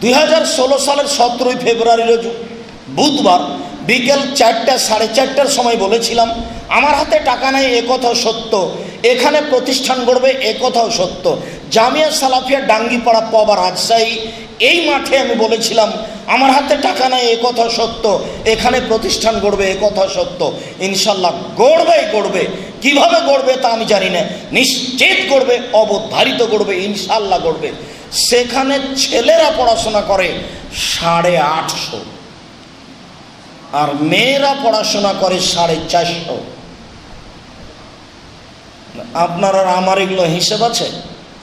দুই হাজার ষোলো সালের সতেরোই ফেব্রুয়ারি রোজ বুধবার বিকেল চারটা, সাড়ে চারটার সময় বলেছিলাম, আমার হাতে টাকা নেই একথাও সত্য। এখানে প্রতিষ্ঠান গড়বে একথাও সত্য। জামিয়া সালাফিয়া ডাঙ্গিপাড়া পবা রাজশাহী, এই মাঠে আমি বলেছিলাম, আমার হাতে টাকা নেই একথা সত্য। এখানে প্রতিষ্ঠান গড়বে একথা সত্য। ইনশাল্লাহ গড়বে গড়বে। কীভাবে গড়বে তা আমি জানি না। নিশ্চিত গড়বে, অবধারিত গড়বে, ইনশাল্লাহ গড়বে। সেখানে ছেলেরা পড়াশোনা করে সাড়ে আটশো। আর মেয়েরা পড়াশোনা করে সাড়ে চারশো। আপনার আর আমার এগুলো হিসেব আছে?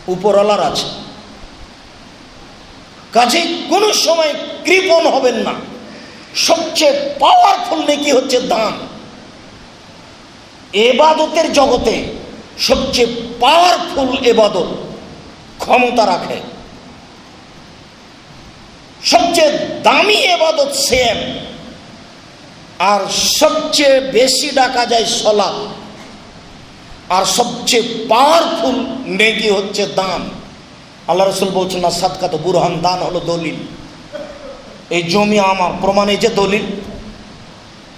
উপরওয়ালার আছে। কাজে কোনো সময় কৃপণ হবেন না। সবচেয়ে পাওয়ারফুল নেকি হচ্ছে দান। এবাদতের জগতে সবচেয়ে পাওয়ারফুল এবাদত ক্ষমতা রাখে। সবচেয়ে দামি এবাদত সেম। আর সবচেয়ে বেশি ডাকা যায় সলা আর সবচেয়ে পাওয়ারফুল নেকি হচ্ছে দান। আল্লাহ রসুল বলছেন, না সাতকাত বুরহান, দান হলো দলিল। এই জমি আমার, প্রমাণ এই যে দলিল।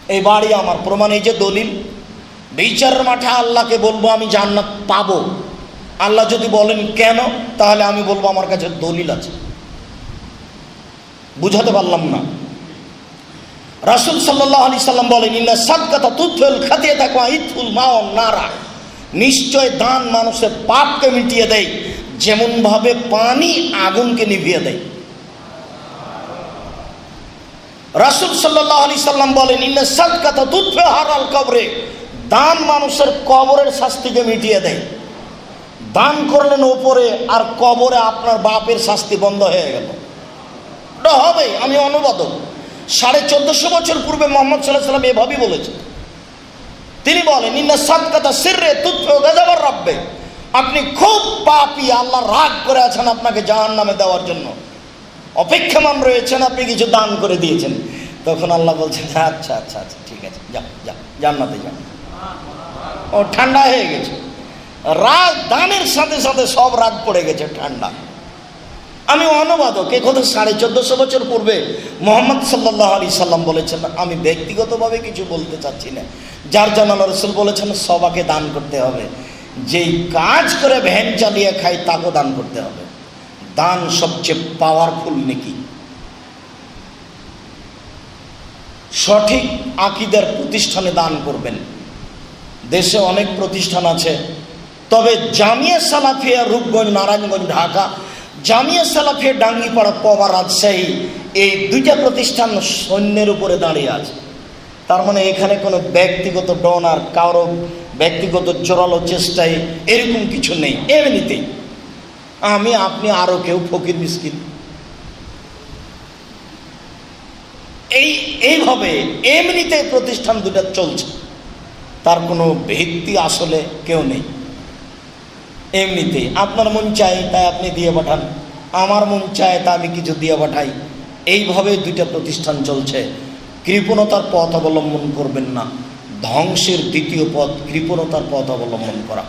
এই বাড়ি আমার, প্রমাণ এই যে দলিল। বিচারের মাঠে আল্লাহকে বলব, আমি জান্নাত পাবো। আল্লাহ যদি বলেন কেন, তাহলে আমি বলব, আমার কাছে দলিল আছে। বুঝাতে পারলাম না। রাসুল সাল্লাহ আলি সাল্লাম বলেন, ইন্না সাদকাতা তুথল খাতিয়ে থাকো ইথুল মাও নারা। নিশ্চয় দান মানুষের পাপকে মিটিয়ে দেয়, যেমনভাবে পানি আগুনকে নিভিয়ে দেয়। রাসুল সাল্লাহ আলি সাল্লাম বলেন, ইন্না সাদকাতা তুথে হারাল কবরে। দান মানুষের কবরের শাস্তিকে মিটিয়ে দেয়। দান করলেন ওপরে আর কবরে আপনার বাপের শাস্তি বন্ধ হয়ে গেল। ওটা হবে, আমি অনুবাদক। সাড়ে চোদ্দশো বছর পূর্বে মোহাম্মদ সাল্লাহ সাল্লাম এভাবেই বলেছেন। তিনি বলেন, ইন্না সাদকাতা সিররে তুথ গাজাবার রাব্বে। আপনি খুব পাপি, আল্লাহ রাগ করে আছেন আপনাকে জাহান নামে দেওয়ার জন্য। অপেক্ষমান রয়েছেন, আপনি কিছু দান করে দিয়েছেন। তখন আল্লাহ বলছেন আচ্ছা আচ্ছা আচ্ছা ঠিক আছে যা যা জান্নাতে যা ও, ঠান্ডা হয়ে গেছে। রাগ, দানের সাথে সাথে সব রাগ পড়ে গেছে, ঠান্ডা। আমি অনুবাদক, এ কথা সাড়ে চোদ্দশো বছর পূর্বে মোহাম্মদ সাল্লাহ আলি সাল্লাম বলেছেন, আমি ব্যক্তিগতভাবে কিছু বলতে চাচ্ছি না। যার জন্য আল্লাহ রসুল বলেছেন সবাকে দান করতে হবে। যেই কাজ করে ভ্যান চালিয়ে খায়, তাকেও দান করতে হবে। দান সবচেয়ে পাওয়ারফুল নাকি। সঠিক আকিদের প্রতিষ্ঠানে দান করবেন। দেশে অনেক প্রতিষ্ঠান আছে। তবে জামিয়া সালাফিয়া রূপগঞ্জ, নারায়ণগঞ্জ, ঢাকা জামিয়া সালাফিয়া ডাঙ্গিপাড়া পবা রাজশাহী এই দুইটা প্রতিষ্ঠান সৈন্যের উপরে দাঁড়িয়ে আছে। তার মানে এখানে কোনো ব্যক্তিগত ডোনার কারও ব্যক্তিগত জোরালো চেষ্টায় এরকম কিছু নেই, এমনিতেই। আমি, আপনি আরও কেউ ফকির মিসকিন। এই, এইভাবে এমনিতে প্রতিষ্ঠান দুটা চলছে। তার কোনো ভিত্তি আসলে কেউ নেই। এমনিতে আপনার মন চাই, তাই আপনি দিয়ে পাঠান। আমার মন চায় তা আমি কিছু দিয়ে পাঠাই। এইভাবে দুইটা প্রতিষ্ঠান চলছে। কৃপণতার পথ অবলম্বন করবেন না। ধ্বংসের দ্বিতীয় পথ কৃপণতার পথ অবলম্বন করা।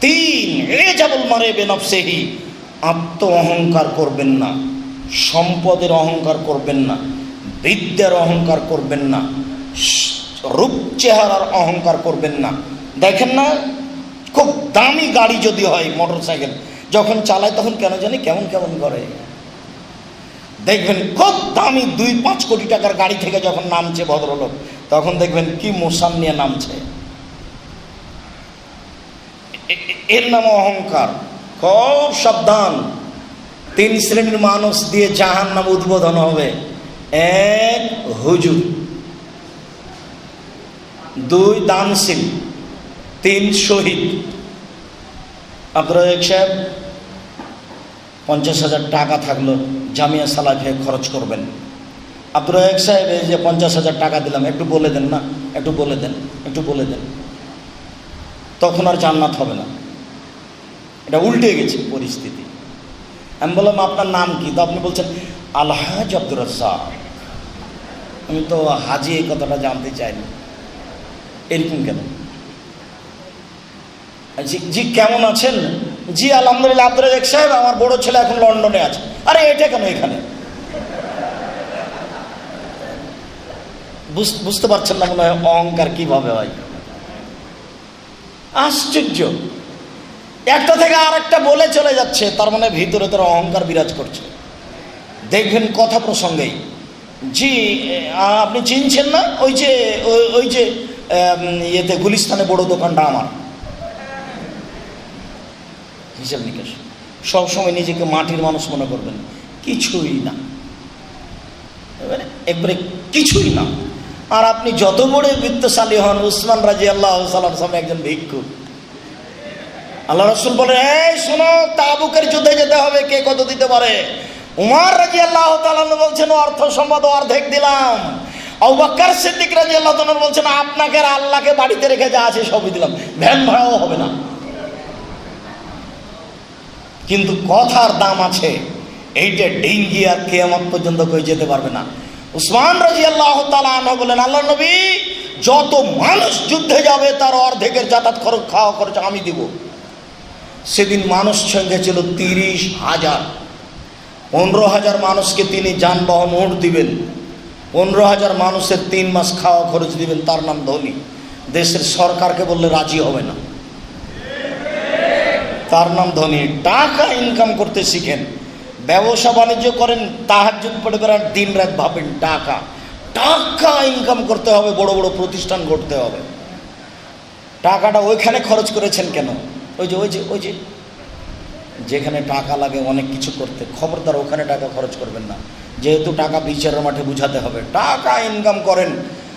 তিন এ যাবল মারে বেনফসেহি। আত্ম অহংকার করবেন না। সম্পদের অহংকার করবেন না। বিদ্যার অহংকার করবেন না। রূপ চেহারার অহংকার করবেন না। দেখেন না, খুব দামি গাড়ি যদি হয় মোটর সাইকেল যখন চালায় তখন কেন জানি কেমন কেমন করে। দেখবেন খুব দামি দুই পাঁচ কোটি টাকার গাড়ি থেকে যখন নামছে ভদ্রলোক, তখন দেখবেন কি মোসাম নিয়ে নামছে। এর নাম অহংকার। খুব সাবধান। তিন শ্রেণির মানুষ দিয়ে জাহান নাম উদ্বোধন হবে। এক হুজুর, দুই দানশীল, তিন শহীদ। আব্দুল সাহেব, পঞ্চাশ হাজার টাকা থাকল, জামিয়া সালাফে খরচ করবেন। আব্দুল রাজাক সাহেব, এই যে পঞ্চাশ হাজার টাকা দিলাম, একটু বলে দেন না, একটু বলে দেন, একটু বলে দেন। তখন আর জান্নাত হবে না। এটা উল্টে গেছে পরিস্থিতি। আমি বললাম, আপনার নাম কি? তো আপনি বলছেন, আলহাজ আব্দুর আমি তো হাজি এই কথাটা জানতে চাইনি। এরকম কেন? জি জি, কেমন আছেন? জি, আলহামদুলিল্লাহ আব্দুল রাজাক সাহেব, আমার বড় ছেলে এখন লন্ডনে আছে। আরে, এটা কেন এখানে? বুঝতে পারছেন না মনে হয় অহংকার কীভাবে হয়? আশ্চর্য! একটা থেকে আর একটা বলে চলে যাচ্ছে, তার মানে ভিতরে তার অহংকার বিরাজ করছে। দেখবেন কথা প্রসঙ্গেই। জি আপনি চিনছেন না? ওই যে ওই যে ইয়েতে, গুলিস্তানে বড় দোকানটা আমার। হিসেব নিকেশ। সবসময় নিজেকে মাটির মানুষ মনে করবেন। কিছুই না। এবারে একবারে কিছুই না। আর আপনি যত বড় বৃত্তশালী হন, উসমান রাজি আল্লাহ সামনে একজন ভিক্ষু। আল্লাহ রসুল বলে এই শোনো, তাবুকের যুদ্ধে যেতে হবে। কে কত দিতে পারে? উমার রাজি আল্লাহ বলছেন, অর্থ, সম্পদ অর্ধেক দিলাম। অবাক্কার সিদ্দিক রাজি আল্লাহ বলছেন, আপনাকে আল্লাহকে বাড়িতে রেখে যা আছে সবই দিলাম। ভ্যান ভাড়াও হবে না। কিন্তু কথার দাম আছে। এইটা ডিঙ্গি আর কেয়ামত পর্যন্ত কেউ যেতে পারবে না। উসমান রাজি আল্লাহ তালা বলেন আল্লাহ নবী, যত মানুষ যুদ্ধে যাবে, তার অর্ধেকের যাতায়াত খরচ, খাওয়া খরচ আমি দিব। সেদিন মানুষ সঙ্গে ছিল তিরিশ হাজার। পনেরো হাজার মানুষকে তিনি যানবাহন ওট দিবেন। পনেরো হাজার মানুষের তিন মাস খাওয়া খরচ দিবেন, তার নাম ধনী। দেশের সরকারকে বললে রাজি হবে না। তার নাম ধনী। টাকা ইনকাম করতে শিখেন। ব্যবসা বাণিজ্য করেন তাহার তাহাজুদ পড়ে বেড়ান দিন রাত ভাবেন টাকা। টাকা ইনকাম করতে হবে, বড় বড় প্রতিষ্ঠান করতে হবে। টাকাটা ওইখানে খরচ করেছেন কেন? ওই যে ওই যে ওই যে। যেখানে টাকা লাগে অনেক কিছু করতে। খবরদার ওখানে টাকা খরচ করবেন না। যেহেতু টাকা বিচারের মাঠে বুঝাতে হবে। টাকা ইনকাম করেন।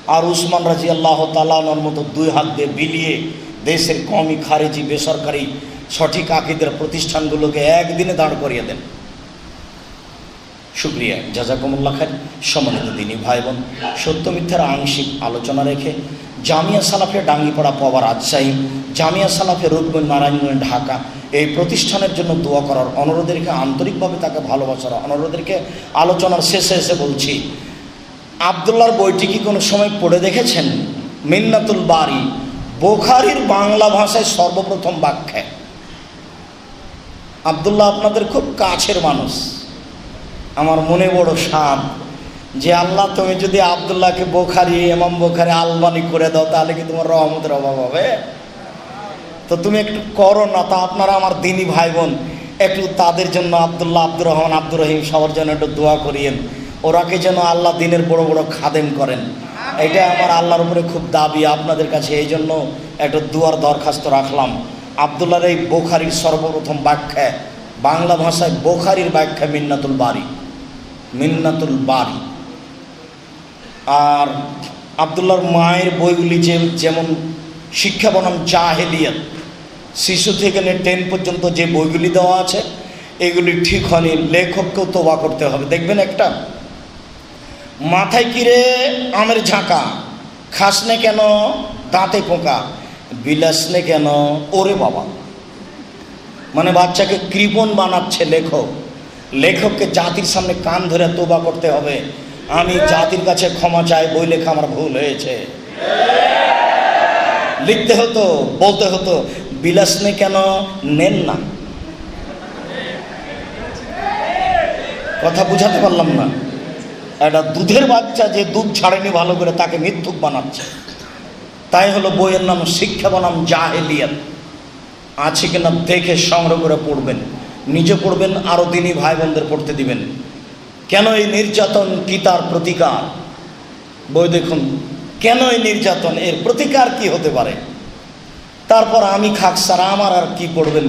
আর উসমান রাজি আল্লাহ তালানোর মতো দুই হাত দিয়ে বিলিয়ে দেশের কমই খারেজি, বেসরকারি সঠিক আকিদের প্রতিষ্ঠানগুলোকে একদিনে দাঁড় করিয়ে দেন। শুক্রিয়া। জাজাকুমুল্লাহ খান, সম্মানিত দিনী ভাই বোন সত্য মিথ্যার আংশিক আলোচনা রেখে জামিয়া সালাফে ডাঙ্গিপাড়া পাওয়ার রাজশাহী, জামিয়া সালাফে রূপগঞ্জ, নারায়ণগঞ্জ, ঢাকা এই প্রতিষ্ঠানের জন্য দোয়া করার অনুরোধ রেখে, আন্তরিকভাবে তাকে ভালোবাসার অনুরোধ রেখে আলোচনার শেষে এসে বলছি আবদুল্লার বইটি কি কোনো সময় পড়ে দেখেছেন? মিন্নাতুল বাড়ি বোখারির বাংলা ভাষায় সর্বপ্রথম ব্যাখ্যা। আবদুল্লাহ আপনাদের খুব কাছের মানুষ। আমার মনে বড় সাপ যে আল্লাহ তুমি যদি আবদুল্লাহকে বোখারি এমাম বোখারি, আলবানি করে দাও, তাহলে কি তোমার রহমতের অভাব হবে? তো তুমি একটু করো না, তা আপনারা আমার দিনী ভাই বোন একটু তাদের জন্য আবদুল্লাহ আব্দুর রহমান আব্দুর রহিম সবার জন্য একটু দোয়া করিয়েন। ওরাকে যেন আল্লাহ দিনের বড় বড় খাদেম করেন। এটা আমার আল্লাহর উপরে খুব দাবি, আপনাদের কাছে এই জন্য একটা দুয়ার দরখাস্ত রাখলাম। আবদুল্লাহর এই বোখারির সর্বপ্রথম ব্যাখ্যা, বাংলা ভাষায় বোখারির ব্যাখ্যা মিন্নাতুল বাড়ি মিন্নাতুল বাড়ি আর আবদুল্লাহর মায়ের বইগুলি যে, যেমন শিক্ষা বনাম জাহেলিয়াত শিশু থেকে নিয়ে টেন পর্যন্ত যে বইগুলি দেওয়া আছে, এগুলি ঠিক হয়নি, লেখককেও তোবা করতে হবে। দেখবেন একটা, মাথায় কিরে আমের ঝাঁকা খাসনে কেন দাঁতে পোকা? বিলাসনে কেন? ওরে বাবা। মানে বাচ্চাকে কৃপণ বানাচ্ছে লেখক। লেখককে জাতির সামনে কান ধরে তোবা করতে হবে। আমি জাতির কাছে ক্ষমা চাই বই লেখা আমার ভুল হয়েছে। লিখতে হতো, বলতে হতো, বিলাসনে কেন নেন না? কথা বুঝাতে পারলাম না। একটা দুধের বাচ্চা যে দুধ ছাড়েনি ভালো করে, তাকে মৃত্যুক বানাচ্ছে। তাই হলো বইয়ের নাম শিক্ষা বনাম জাহেলিয়াত। আছে কিনা দেখে সংগ্রহ করে পড়বেন। নিজে পড়বেন আরও দিনই ভাই বোনদের পড়তে দিবেন। কেন এই নির্যাতন কি তার প্রতিকার? বই দেখুন, কেন এই নির্যাতন? এর প্রতিকার কি হতে পারে? তারপর আমি খাক সারা আমার আর কি পড়বেন?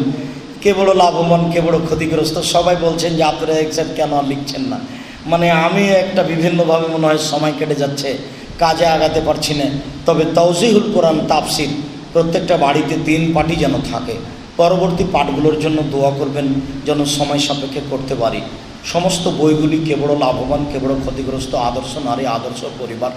কে বড় লাভবান, কে বড় ক্ষতিগ্রস্ত? সবাই বলছেন যে আপনারা এক্সাক্ট কেন আর লিখছেন না? মানে আমি একটা বিভিন্নভাবে মনে হয় সময় কেটে যাচ্ছে। কাজে আগাতে পারছি না। তবে তৌজিহুল কোরআন তাফসির প্রত্যেকটা বাড়িতে তিন পার্টি যেন থাকে। পরবর্তী পাঠগুলোর জন্য দোয়া করবেন যেন সময় সাপেক্ষে করতে পারি। সমস্ত বইগুলি কেবল লাভবান কেবল ক্ষতিগ্রস্ত, আদর্শ নারী, আদর্শ পরিবার,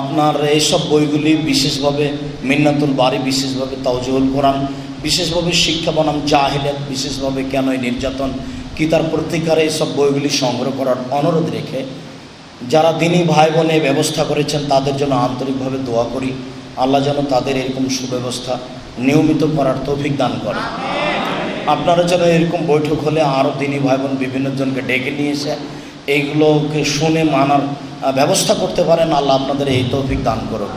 আপনার এইসব বইগুলি বিশেষভাবে মিন্নাতুল বাড়ি বিশেষভাবে তাওজিউল কোরআন, বিশেষভাবে শিক্ষা বনাম জাহিলিয়াত, বিশেষভাবে কেন এই নির্যাতন, কি তার প্রতিকারে এইসব বইগুলি সংগ্রহ করার অনুরোধ রেখে যারা দিনী ভাই বোনে ব্যবস্থা করেছেন, তাদের জন্য আন্তরিকভাবে দোয়া করি। আল্লাহ যেন তাদের এরকম সুব্যবস্থা নিয়মিত করার তৌফিক দান করে আপনারা যেন এরকম বৈঠক হলে আরও দিনী ভাই বোন বিভিন্ন জনকে ডেকে নিয়ে এসে এইগুলোকে শুনে, মানার ব্যবস্থা করতে পারেন। আল্লাহ আপনাদের এই তৌফিক দান করুন।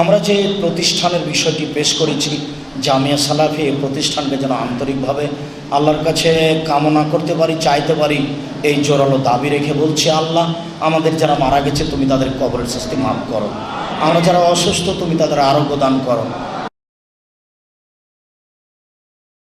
আমরা যে প্রতিষ্ঠানের বিষয়টি পেশ করেছি জামিয়া সালাফি এই প্রতিষ্ঠানকে যেন আন্তরিকভাবে আল্লাহর কাছে কামনা করতে পারি, চাইতে পারি, এই জোরালো দাবি রেখে বলছি, আল্লাহ, আমাদের যারা মারা গেছে, তুমি তাদের কবরের শাস্তি মাফ করো। আমরা যারা অসুস্থ, তুমি তাদের আরোগ্য দান করো।